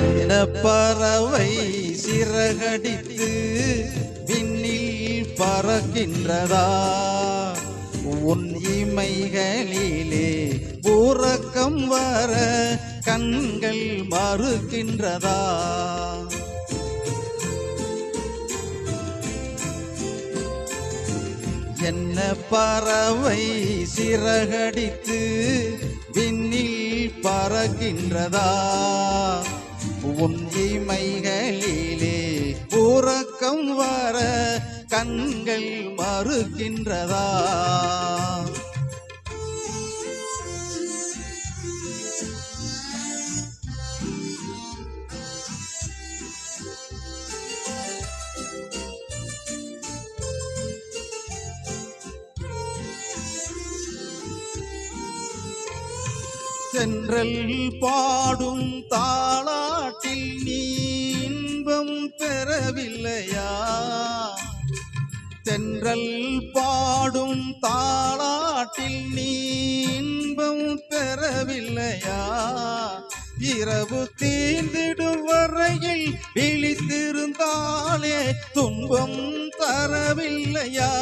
என்ன பறவை சிறகடித்து விண்ணில் பறக்கின்றதா? உன் இமைகளிலே உறக்கம் வர கண்கள் மறுக்கின்றதா? என்ன பறவை சிறகடித்து விண்ணில் பறக்கின்றதா? உன் இமைகளிலே உறக்கம் வர கண்கள் மறுக்கின்றதா? சென்றல் பாடும் தா பெறவில்லையா தென்றல் பாடும் தாளாட்டில் நீ இன்பம் பெறவில்லையா? இரவு தீர்ந்திடும் வரையில் விழித்திருந்தாலே துன்பம் தரவில்லையா?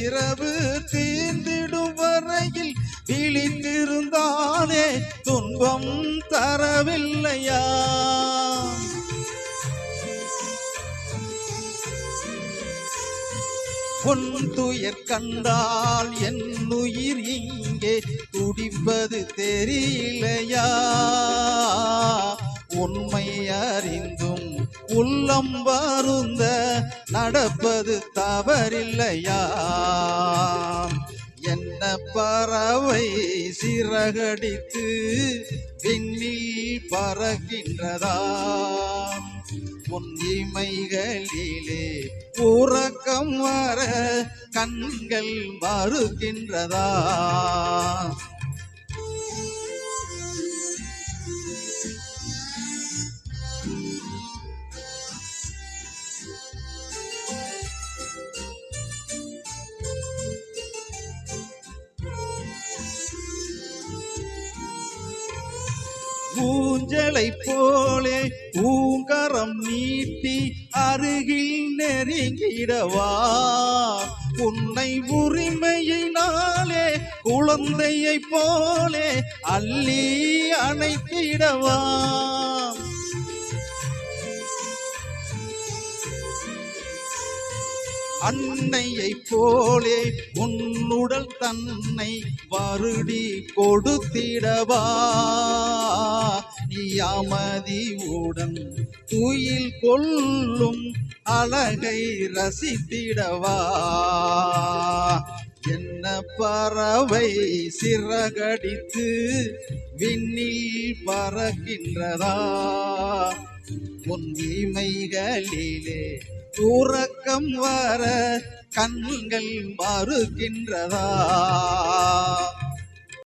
இரவு தீர்ந்திடும் வரையில் விழித்திருந்தாலே துன்பம் தரவில்லையா? பொன்துயர் கண்டால் என் உயிர் இங்கே துடிப்பது தெரியலையா? உண்மை அறிந்தும் உள்ளம் வருந்த நடப்பது தவறில்லையா? பறவை சிறகடித்து விண்ணில் பறக்கின்றதா? உன் உறக்கம் வர கண்கள் மறுக்கின்றதா ஊஞ்சலை போலே ஊங்கரம் நீட்டி அருகில் நெருங்கிடவா? உன்னை உரிமையினாலே குழந்தையை போலே அள்ளி அணைத்திடவா? அன்னையை போலே உன்னுடல் தன்னை வருடி கொடுத்திடவா. நீ அமைதியுடன் துயில் கொள்ளும் அழகை ரசித்திடவா. என்ன பறவை சிறகடித்து விண்ணில் பறக்கின்றதா. உன் இமைகளிலே உறக்கம் வர கண்கள் மறுக்கின்றதா